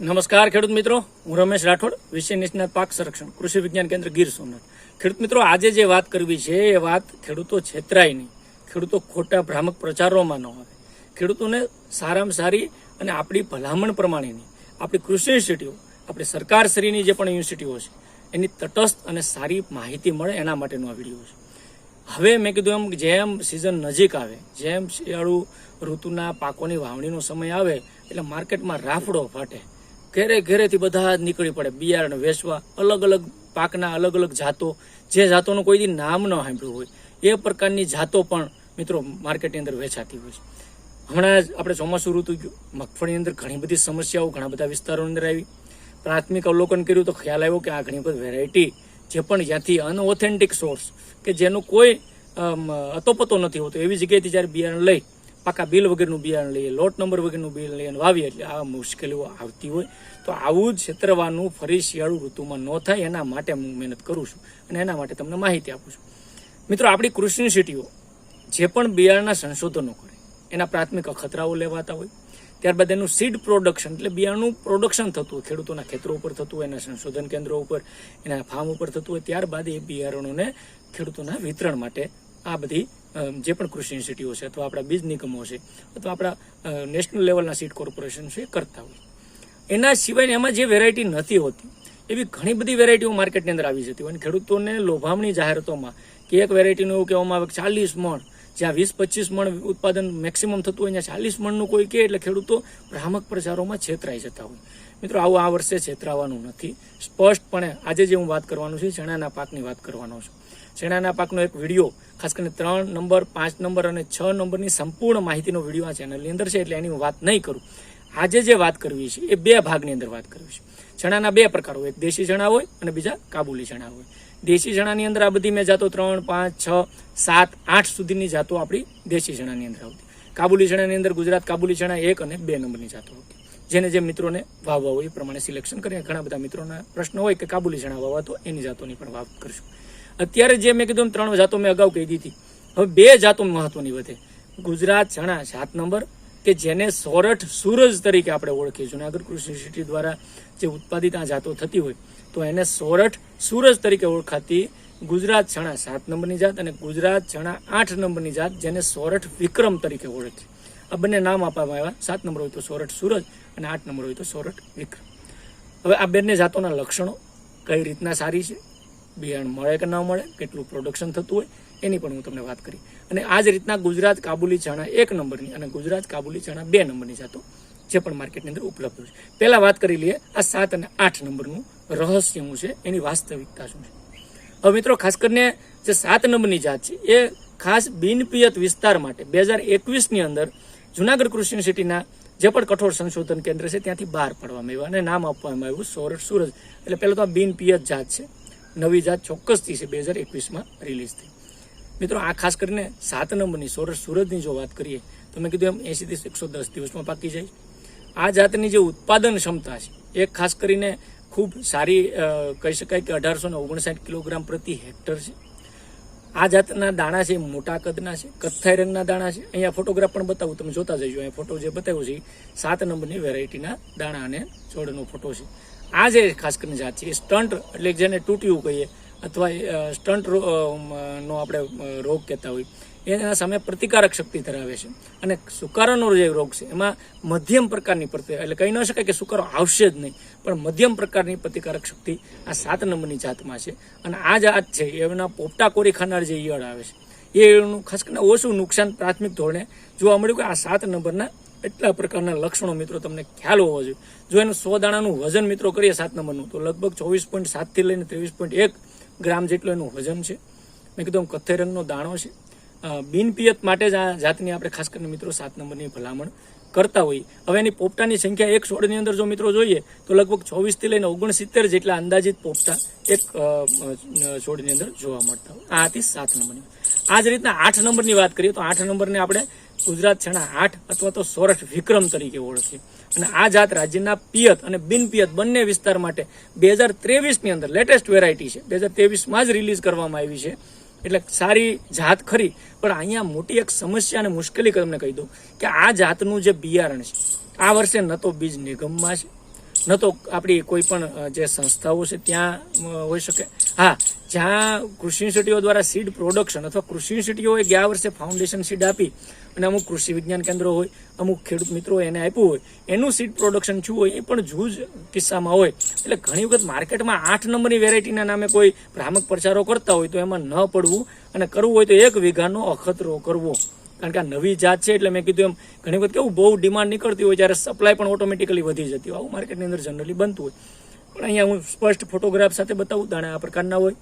નમસ્કાર ખેડૂત મિત્રો, હું રમેશ રાઠોડ, વિષય નિષ્ણાત પાક સંરક્ષણ, કૃષિ વિજ્ઞાન કેન્દ્ર ગીર સોમનાથ. ખેડૂત મિત્રો, આજે જે વાત કરવી છે, એ વાત ખેડૂતો છેતરાય નહીં. ખેડૂતો ખોટા ભ્રામક પ્રચારોમાં ન આવે ખેડૂતોને સારામાં સારી અને આપણી ભલામણ પ્રમાણેની આપણી કૃષિ ઇન્સ્ટિટ્યૂટ, આપણી સરકારશ્રીની જે પણ યુનિવર્સિટીઓ છે, એની તટસ્થ અને સારી માહિતી મળે એના માટેનો આ વીડિયો છે. હવે મેં કીધું એમ જેમ સિઝન નજીક આવે, જેમ શિયાળુ ઋતુના પાકોની વાવણીનો સમય આવે, એટલે માર્કેટમાં રાફડો ફાટે ઘેરે ઘેરેથી બધા નીકળી પડે. બિયારણ વેચવા, અલગ અલગ પાકના અલગ અલગ જાતો. જે જાતોનું કોઈ દી નામ ન સાંભળ્યું હોય, એ પ્રકારની જાતો પણ મિત્રો માર્કેટની અંદર વેચાતી હોય છે. હમણાં જ આપણે ચોમાસું ઋતુ ગયું. મગફળીની અંદર ઘણી બધી સમસ્યાઓ, ઘણા બધા વિસ્તારોની અંદર આવી. પ્રાથમિક અવલોકન કર્યું તો ખ્યાલ આવ્યો કે આ ઘણી બધી વેરાયટી જે પણ જ્યાંથી અનઓથેન્ટિક સોર્સ કે જેનું કોઈ અતોપતો નથી હોતો. એવી જગ્યાએથી જ્યારે બિયારણ લઈ પાકા બિલ વગરનું બિયારણ લઈએ, લોટ નંબર વગરનું બિલ લઈએ વાવીએ એટલે આ મુશ્કેલીઓ આવતી હોય. તો આવું જ છેતરવાનું ફરી શિયાળુ ઋતુમાં ન થાય, એના માટે હું મહેનત કરું છું અને એના માટે તમને માહિતી આપું છું. મિત્રો, આપણી કૃષિ યુનિવર્સિટીઓ જે પણ બિયારણના સંશોધનો કરે, એના પ્રાથમિક અખતરાઓ લેવાતા હોય. ત્યારબાદ એનું સીડ પ્રોડક્શન એટલે બિયારણનું પ્રોડક્શન થતું હોય, ખેડૂતોના ખેતરો ઉપર થતું હોય, એના સંશોધન કેન્દ્રો ઉપર, એના ફાર્મ ઉપર થતું હોય. ત્યારબાદ એ બિયારણોને ખેડૂતોના વિતરણ માટે આ બધી જે પણ કૃષિ યુનિવર્સિટીઓ છે અથવા આપણા બીજ નિગમો છે અથવા આપણા નેશનલ લેવલના સીડ કોર્પોરેશન છે કરતા હોય. એના સિવાય એમાં જે વેરાયટી નથી હોતી, એવી ઘણી બધી વેરાયટીઓ માર્કેટની અંદર આવી જતી હોય અને ખેડૂતોને લોભામણી જાહેરાતોમાં કે એક વેરાયટીનું એવું કહેવામાં આવે કે ચાલીસ મણ, જ્યાં વીસ પચીસ મણ ઉત્પાદન મેક્સિમમ થતું હોય, ત્યાં ચાલીસ મણનું કોઈ કહે એટલે ખેડૂતો ભ્રામક પ્રચારોમાં છેતરાઈ જતા હોય. મિત્રો, આવું આ વર્ષે છેતરાવાનું નથી. સ્પષ્ટપણે આજે જે હું વાત કરવાનું છું ચણાના પાકની વાત કરવાનો છું. ચણાના પાકનો એક વીડિયો, ખાસ કરીને ત્રણ નંબર, પાંચ નંબર અને છ નંબરની સંપૂર્ણ માહિતીનો વીડિયો આ ચેનલની અંદર છે, એટલે એની વાત નહીં કરું. આજે જે વાત કરવી છે, એ બે ભાગની અંદર વાત કરવી છે. ચણાના બે પ્રકારો એક દેશી ચણા હોય અને બીજા કાબુલી ચણા હોય. દેશી ચણાની અંદર આ બધી મેં જાતો ત્રણ, પાંચ, છ, સાત, આઠ સુધીની જાતો આપણી દેશી ચણાની અંદર આવતી. કાબુલી ચણાની અંદર ગુજરાત કાબુલી ચણા એક અને બે નંબરની જાતો આવતી. જેને જે મિત્રોને વાવવા હોય એ પ્રમાણે સિલેક્શન કરીએ. ઘણા બધા મિત્રોના પ્રશ્ન હોય કે કાબુલી ચણા વાવવા તો એની જાતોની પણ વાત કરશું. અત્યારે જે મેં કીધું ત્રણ જાતો મેં અગાઉ કહી દીધી. હવે બે જાતો મહત્વની વધે. ગુજરાત ચણા સાત નંબર કે જેને સોરઠ સૂરજ તરીકે આપણે ઓળખીએ જુનાગઢ કૃષિ યુનિવર્સિટી દ્વારા જે ઉત્પાદિત આ જાતો થતી હોય, તો એને સોરઠ સૂરજ તરીકે ઓળખાતી ગુજરાત ચણા સાત નંબરની જાત અને ગુજરાત ચણા આઠ નંબરની જાત જેને સોરઠ વિક્રમ તરીકે ઓળખી. આ બંને નામ આપવામાં આવ્યા. સાત નંબર હોય તો સોરઠ સૂરજ અને આઠ નંબર હોય તો સોરઠ વિક્રમ. હવે આ બંને જાતોના લક્ષણો કઈ રીતના સારી છે? બિયારણ મળે કે ન મળે, કેટલું પ્રોડક્શન થતું હોય, એની પણ હું તમને વાત કરી. અને આ જ રીતના ગુજરાત કાબુલી ચણા એક નંબરની અને ગુજરાત કાબુલી ચણા બે નંબરની જાતો, જે પણ માર્કેટની અંદર ઉપલબ્ધ છે. પહેલા વાત કરી લઈએ આ સાત અને આઠ નંબરનું રહસ્ય શું છે, એની વાસ્તવિકતા શું છે. હવે મિત્રો, ખાસ કરીને જે સાત નંબરની જાત છે, એ ખાસ બિનપિયત વિસ્તાર માટે બે હજાર એકવીસની અંદર જુનાગઢ કૃષિ યુનિવર્સિટીના જે પણ કઠોર સંશોધન કેન્દ્ર છે, ત્યાંથી બહાર પાડવામાં આવ્યું અને નામ આપવામાં આવ્યું સોરઠ સૂરજ એટલે પહેલાં તો આ બિનપિયત જાત છે. નવી જાત ચોક્કસથી છે, બે હજાર એકવીસમાં રિલીઝ થઈ. મિત્રો, આ ખાસ કરીને સાત નંબરની સોરઠ સુરતની જો વાત કરીએ, તો મેં કીધું એમ, એંશીથી એકસો દસ દિવસમાં પાકી જાય. આ જાતની જે ઉત્પાદન ક્ષમતા છે એ ખાસ કરીને ખૂબ સારી કહી શકાય કે અઢારસો ને ઓગણસાઠ કિલોગ્રામ પ્રતિ હેક્ટર છે. આ જાતના દાણા છે, મોટા કદના છે, કથ્થાઈ રંગના દાણા છે. અહીંયા ફોટોગ્રાફ પણ બતાવું, તમે જોતા જજો અહીંયા ફોટો જે બતાવ્યો છે સાત નંબરની વેરાયટીના દાણા અને છોડનો ફોટો છે. આ જે ખાસ કરીને જાત છે, એ સ્ટન્ટ એટલે જેને તૂટ્યું કહીએ, અથવા સ્ટન્ટ નો આપણે રોગ કહેતા હોય એના સામે પ્રતિકારક શક્તિ ધરાવે છે. અને સુકારાનો જે રોગ છે, એમાં મધ્યમ પ્રકારની પ્રતિ, એટલે કહી ન શકાય કે સુકારો આવશે જ નહીં, પણ મધ્યમ પ્રકારની પ્રતિકારક શક્તિ આ સાત નંબરની જાતમાં છે. અને આ જાત છે, એના પોપટા કોરી ખાનાર જે ઈયળ આવે છે. એ ઈયળનું ખાસ કરીને ઓછું નુકસાન પ્રાથમિક ધોરણે જોવા મળ્યું કે આ સાત નંબરના એટલા પ્રકારના લક્ષણો મિત્રો તમને ખ્યાલ હોવો જોઈએ. જો એનું સો દાણાનું વજન મિત્રો કરીએ સાત નંબરનું, તો લગભગ ચોવીસ પોઈન્ટ સાતથી લઈને ત્રેવીસ પોઈન્ટ એક ગ્રામ જેટલું એનું વજન છે. મેં કીધું કથ્થઈ રંગનો દાણો છે. બિનપિયત માટે જ આ જાતની આપણે ખાસ કરીને મિત્રો સાત નંબરની ભલામણ કરતા હોઈએ. હવે એની પોપટાની સંખ્યા એક છોડની અંદર જો મિત્રો જોઈએ, તો લગભગ ચોવીસથી લઈને ઓગણસિત્તેર જેટલા અંદાજિત પોપટા એક છોડની અંદર જોવા મળતા હોય. આ હતી સાત નંબરની. આ જ રીતના આઠ નંબરની વાત કરીએ, તો આઠ નંબરને આપણે ગુજરાત છણા આઠ અથવા તો સોરઠ વિક્રમ તરીકે ઓળખીએ. અને આ જાત રાજ્યના પિયત અને બિનપિયત બંને વિસ્તાર માટે બે હજાર ત્રેવીસની અંદર લેટેસ્ટ વેરાયટી છે. બે હજાર ત્રેવીસમાં જ રિલીઝ કરવામાં આવી છે. એટલે સારી જાત ખરી, પણ અહીંયા મોટી એક સમસ્યા અને મુશ્કેલી તમને કહી દઉં કે આ જાતનું જે બિયારણ છે, આ વર્ષે ન તો બીજ નિગમમાં છે. ન તો આપણી કોઈ પણ જે સંસ્થાઓ છે ત્યાં હોઈ શકે. હા, જ્યાં કૃષિ યુનિવર્સિટીઓ દ્વારા સીડ પ્રોડક્શન અથવા કૃષિ યુનિવર્સિટીઓએ ગયા વર્ષે ફાઉન્ડેશન સીડ આપી અને અમુક કૃષિ વિજ્ઞાન કેન્દ્રો હોય, અમુક ખેડૂત મિત્રો એને આપ્યું હોય, એનું સીડ પ્રોડક્શન શું હોય, એ પણ જૂજ કિસ્સામાં હોય. એટલે ઘણી વખત માર્કેટમાં આઠ નંબરની વેરાયટીના નામે કોઈ ભ્રામક પ્રચારો કરતા હોય તો એમાં ન પડવું અને કરવું હોય તો એક વીઘાનો અખતરો કરવો. કારણ કે આ નવી જાત છે એટલે મેં કીધું એમ, ઘણી વખત કેવું બહુ ડિમાન્ડ નીકળતી હોય જ્યારે સપ્લાય પણ ઓટોમેટિકલી વધી જતી હોય. આવું માર્કેટની અંદર જનરલી બનતું હોય. પણ અહીંયા હું સ્પષ્ટ ફોટોગ્રાફ સાથે બતાવું, દાણા આ પ્રકારના હોય.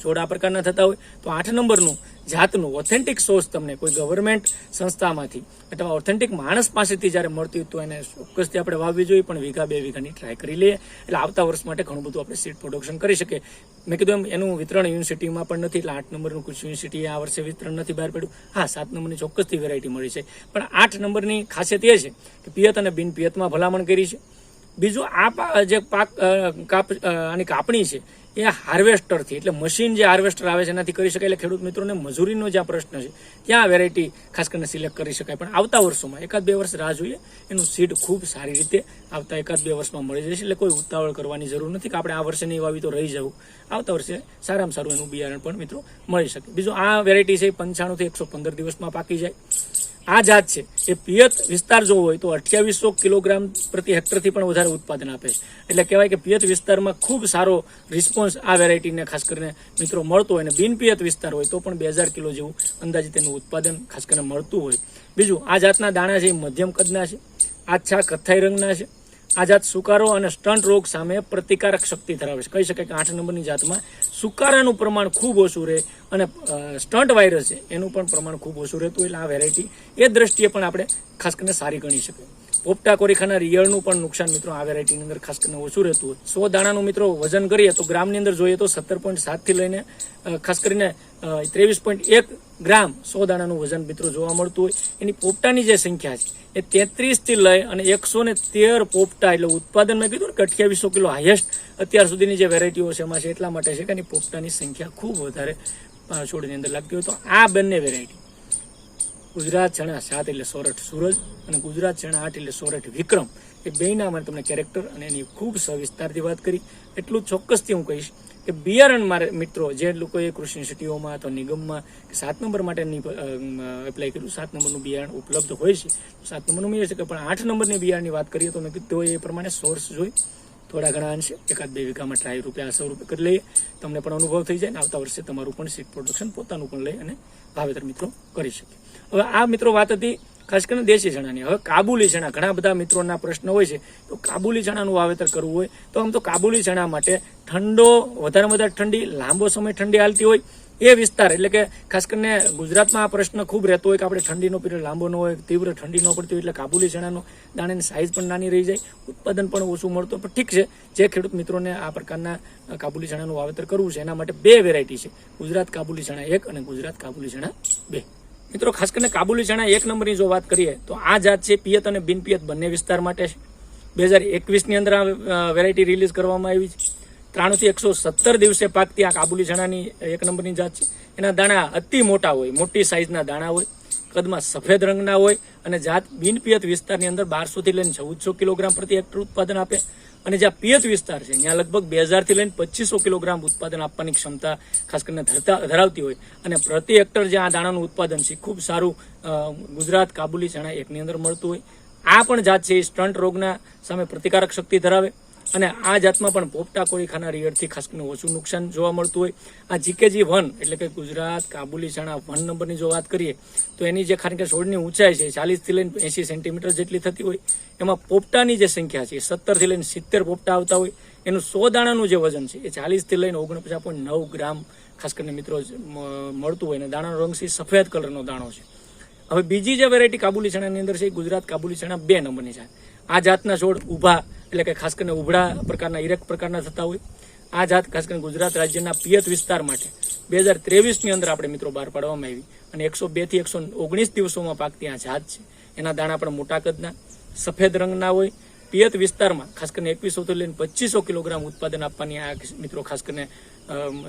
છોડ આ પ્રકારના થતા હોય, તો આઠ નંબરનું જાતનું ઓથેન્ટિક સોર્સ તમને કોઈ ગવર્મેન્ટ સંસ્થામાંથી અથવા ઓથેન્ટિક માણસ પાસેથી જ્યારે મળતી હોય તો એને ચોક્કસથી આપણે વાવવી જોઈએ, પણ વીઘા બે વીઘાની ટ્રાય કરી લઈએ. એટલે આવતા વર્ષ માટે ઘણું બધું આપણે સીડ પ્રોડક્શન કરી શકીએ. મેં કીધું એમ, એનું વિતરણ યુનિવર્સિટીમાં પણ નથી, એટલે આઠ નંબરનું કૃષિ યુનિવર્સિટી આ વર્ષે વિતરણ નથી બહાર પડ્યું. હા, સાત નંબરની ચોક્કસથી વેરાયટી મળી છે. પણ આઠ નંબરની ખાસિયત એ છે કે પિયત અને બિન પિયતમાં ભલામણ કરી છે. બીજું આ જે પાક કાપ આની કાપણી છે એ હાર્વેસ્ટરથી એટલે મશીન જે હાર્વેસ્ટર આવે છે, એનાથી કરી શકાય. એટલે ખેડૂત મિત્રોને મજૂરીનો જ્યાં પ્રશ્ન છે. ત્યાં વેરાયટી ખાસ કરીને સિલેક્ટ કરી શકાય? પણ આવતા વર્ષોમાં એકાદ બે વર્ષ રાહ જોઈએ. એનું સીડ ખૂબ સારી રીતે આવતા એકાદ બે વર્ષમાં મળી જશે. એટલે કોઈ ઉતાવળ કરવાની જરૂર નથી કે આપણે આ વર્ષે નહીં વાવી તો રહી જવું. આવતા વર્ષે સારામાં સારું એનું બિયારણ પણ મિત્રો મળી શકે. બીજું આ વેરાયટી છે પંચાણુંથી એકસો પંદર દિવસમાં પાકી જાય. આ જાત છે. એ પિયત વિસ્તાર જોવો હોય તો અઠ્યાવીસો કિલોગ્રામ પ્રતિ હેક્ટરથી પણ વધારે ઉત્પાદન આપે છે. એટલે કહેવાય કે પિયત વિસ્તારમાં ખૂબ સારો રિસ્પોન્સ આ વેરાયટીને ખાસ કરીને મિત્રો મળતો હોય અને બિનપિયત વિસ્તાર હોય તો પણ બે હજાર કિલો જેવું અંદાજે તેનું ઉત્પાદન ખાસ કરીને મળતું હોય. બીજું, આ જાતના દાણા છે, એ મધ્યમ કદના છે આછા કથ્થાઈ રંગના છે આ સુકારો અને સ્ટન્ટ રોગ સામે પ્રતિકારક શક્તિ ધરાવે છે. કહી શકાય કે આઠ નંબરની જાતમાં સુકારાનું પ્રમાણ ખૂબ ઓછું રહે અને સ્ટન્ટ વાયરસ છે, એનું પણ પ્રમાણ ખૂબ ઓછું રહેતું એટલે આ વેરાયટી એ દ્રષ્ટિએ પણ આપણે ખાસ કરીને સારી ગણી શકીએ. પોપટા કોરીખાના રિયળનું પણ નુકસાન મિત્રો આ વેરાયટીની અંદર ખાસ કરીને ઓછું રહેતું હોય. સો દાણાનું મિત્રો વજન કરીએ તો ગ્રામની અંદર જોઈએ તો સત્તર પોઈન્ટ સાતથી લઈને ખાસ કરીને ત્રેવીસ પોઈન્ટ એક ગ્રામ સો દાણાનું વજન મિત્રો જોવા મળતું હોય, એની પોપટાની જે સંખ્યા છે, એ તેત્રીસથી લઈ અને એકસો ને તેર પોપટા એટલે ઉત્પાદન મેં કીધું ને કે અઠ્યાવીસો કિલો હાઈએસ્ટ અત્યાર સુધીની જે વેરાયટીઓ છે, એમાં છે એટલા માટે છે કે એની પોપટાની સંખ્યા ખૂબ વધારે છોડની અંદર લાગતી હોય. તો આ બંને વેરાયટી, ગુજરાત ચણા સાત એટલે સોરઠ સૂરજ અને ગુજરાત ચણા આઠ એટલે સોરઠ વિક્રમ, એ બેયના મને તમને કેરેક્ટર અને એની ખૂબ સવિસ્તારથી વાત કરી. એટલું ચોક્કસથી હું કહીશ કે બિયારણ મારે મિત્રો, જે લોકોએ કૃષિ યુનિવર્સિટીઓમાં અથવા નિગમમાં સાત નંબર માટેની એપ્લાય કર્યું. સાત નંબરનું બિયારણ ઉપલબ્ધ હોય છે. સાત નંબરનું મળી શકે પણ આઠ નંબરની બિયારણની વાત કરીએ તો મેં કીધું એ પ્રમાણે સોર્સ જોઈ. થોડા ઘણા અંશે. એકાદ બે વીઘામાં ટ્રાય રૂપિયા સો રૂપિયા કરી લઈએ. તમને પણ અનુભવ થઈ જાય ને આવતા વર્ષે તમારું પણ સીડ પ્રોડક્શન પોતાનું પણ લઈ અને વાવેતર મિત્રો કરી શકે હવે આ મિત્રો વાત હતી ખાસ કરીને દેશી ચણાની. હવે કાબુલી ચણા, ઘણા બધા મિત્રોના પ્રશ્ન હોય છે, તો કાબુલી ચણાનું વાવેતર કરવું હોય, તો આમ તો કાબુલી ચણા માટે ઠંડો વધારેમાં વધારે ઠંડી, લાંબો સમય ઠંડી હાલતી હોય, એ વિસ્તાર, એટલે કે ખાસ કરીને ગુજરાતમાં આ પ્રશ્ન ખૂબ રહેતો હોય કે આપણે ઠંડીનો પીરિયડ લાંબો ન હોય, તીવ્ર ઠંડી ન પડતી હોય, એટલે કાબુલી ચણાનો દાણાની સાઇઝ પણ નાની રહી જાય, ઉત્પાદન પણ ઓછું મળતું પણ ઠીક છે, જે ખેડૂત મિત્રોને આ પ્રકારના કાબુલી ચણાનું વાવેતર કરવું છે, એના માટે બે વેરાયટી છે, ગુજરાત કાબુલી ચણા એક અને ગુજરાત કાબુલી ચણા બે. મિત્રો, ખાસ કરીને કાબુલી ચણા એક નંબરની જો વાત કરીએ, તો આ જાત છે પિયત અને બિનપિયત બંને વિસ્તાર માટે. છે બે હજાર એકવીસની અંદર આ વેરાયટી રિલીઝ કરવામાં આવી છે. ત્રાણુંથી એકસો સત્તર દિવસે પાકતી આ કાબુલી ચણાની એક નંબરની જાત છે. એના દાણા અતિ મોટા હોય, મોટી સાઇઝના દાણા હોય, કદમાં સફેદ રંગના હોય, અને જાત બિનપિયત વિસ્તારની અંદર બારસોથી લઈને ચૌદસો કિલોગ્રામ પ્રતિ હેક્ટર ઉત્પાદન આપે. અને જ્યાં પિયત વિસ્તાર છે ત્યાં લગભગ બે હજારથી લઈને પચીસો કિલોગ્રામ ઉત્પાદન આપવાની ક્ષમતા, ખાસ કરીને ધરતા, ધરાવતી હોય, અને પ્રતિ હેક્ટર જે આ દાણાનું ઉત્પાદન છે, ખૂબ સારું ગુજરાત કાબુલી ચણા એકની અંદર મળતું હોય. આ પણ જાત છે, એ સ્ટન્ટ રોગના સામે પ્રતિકારક શક્તિ ધરાવે. અને આ જાતમાં પણ પોપટા કોળી ખાનાર ઈયળથી ખાસ કરીને ઓછું નુકસાન જોવા મળતું હોય. આ જીકેજી વન એટલે કે ગુજરાત કાબુલી ચણા વન નંબરની જો વાત કરીએ, તો એની જે ખાસ કે છોડની ઊંચાઈ છે ચાલીસથી લઈને એંસી સેન્ટીમીટર જેટલી થતી હોય. એમાં પોપટાની જે સંખ્યા છે સત્તરથી લઈને સિત્તેર પોપટા આવતા હોય. એનું સો દાણાનું જે વજન છે એ ચાલીસથી લઈને ઓગણપચાસ પોઈન્ટ નવ ગ્રામ ખાસ કરીને મિત્રો મળતું હોય. અને દાણાનો રંગ છે સફેદ કલરનો દાણો છે. હવે બીજી જે વેરાયટી કાબુલી ચણાની અંદર છે ગુજરાત કાબુલી ચણા બે નંબરની છે. આ જાતના છોડ ઊભા, એટલે કે ખાસ કરીને ઉભડા પ્રકારના ઇરેક પ્રકારના થતા હોય. આ જાત ખાસ કરીને ગુજરાત રાજ્યના પિયત વિસ્તાર માટે બે હજાર ત્રેવીસની અંદર આપણે મિત્રો બહાર પાડવામાં આવી. અને એકસો બેથી એકસો ઓગણીસ દિવસોમાં પાકતી આ જાત છે. એના દાણા પણ મોટા કદના, સફેદ રંગના હોય. પિયત વિસ્તારમાં ખાસ કરીને એકવીસોથી લઈને પચીસો કિલોગ્રામ ઉત્પાદન આપવાની આ મિત્રો ખાસ કરીને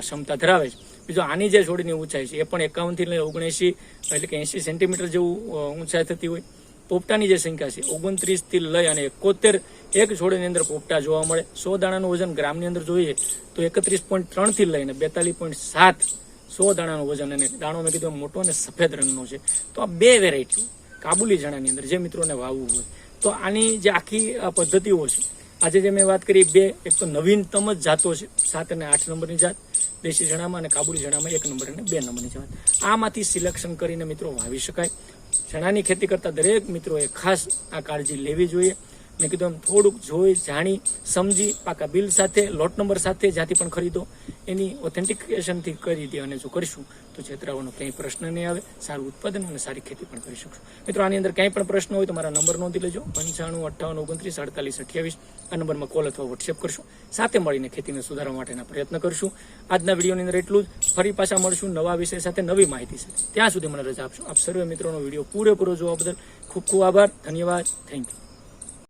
ક્ષમતા ધરાવે છે. બીજો આની જે છોડની ઊંચાઈ છે, એ પણ એકાવનથી લઈને ઓગણએંશી એટલે કે એંશી સેન્ટીમીટર જેવું ઊંચાઈ થતી હોય. પોપટાની જે સંખ્યા છે ઓગણત્રીસથી લઈ અને એકોતેર એક છોડની અંદર પોપટા જોવા મળે. સો દાણાનું વજન ગ્રામની અંદર જોઈએ તો એકત્રીસ પોઈન્ટ ત્રણથી લઈને બેતાલીસ પોઈન્ટ સાત સો દાણાનું વજન અને દાણો મેં કીધું મોટો અને સફેદ રંગનો છે. તો આ બે વેરાયટી કાબુલી ચણાની અંદર જે મિત્રોને વાવવું હોય. તો આની જે આખી પદ્ધતિઓ છે, આજે જે મેં વાત કરી બે, એક તો નવીનતમ જ જાતો છે, સાત અને આઠ નંબરની જાત, દેશી જણામાં અને કાબુલી જણામાં એક નંબર અને બે નંબરની જાત. આમાંથી સિલેક્શન કરીને મિત્રો વાવી શકાય. ચણાની ખેતી કરતા દરેક મિત્રોએ ખાસ આ કાળજી લેવી જોઈએ. મેં કીધું એમ, થોડુંક જોઈ, જાણી, સમજી, પાકા બિલ સાથે, લોટ નંબર સાથે જ્યાંથી પણ ખરીદો, એની ઓથેન્ટિકેશનથી કરી દે અને જો કરીશું, તો છેતરાવાનો કંઈ પ્રશ્ન નહીં આવે. સારું ઉત્પાદન અને સારી ખેતી પણ કરી શકશું. મિત્રો, આની અંદર કંઈ પણ પ્રશ્ન હોય તો મારા નંબર નોંધી લેજો. પંચાણું, અઠ્ઠાવન, ઓગણત્રીસ, અડતાલીસ, અઠ્યાવીસ. આ નંબરમાં કોલ અથવા વોટ્સએપ કરશું. સાથે મળીને ખેતીને સુધારવા માટેના પ્રયત્ન કરશું. આજના વિડીયોની અંદર એટલું જ. ફરી પાછા મળશું નવા વિષય સાથે, નવી માહિતી સાથે. ત્યાં સુધી મને રજા આપશો. આપ સર્વે મિત્રોનો વીડિયો પૂરેપૂરો જોવા બદલ ખૂબ ખૂબ આભાર. ધન્યવાદ. Thank you